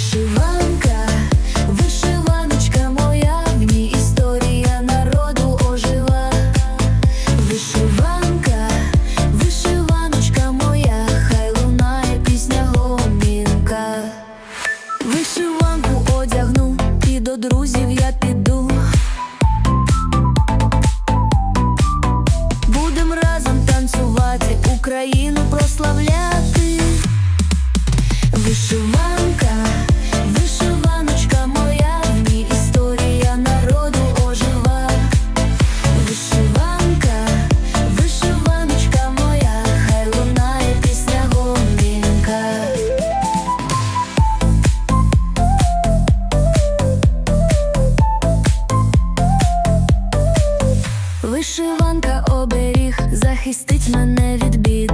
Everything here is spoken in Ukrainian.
Вишиванка, вишиваночка моя, в ній історія народу ожила. Вишиванка, вишиваночка моя, хай лунає пісня гомінка. Вишиванку одягну і до друзів. Вишиванка оберіг захистить мене від бід.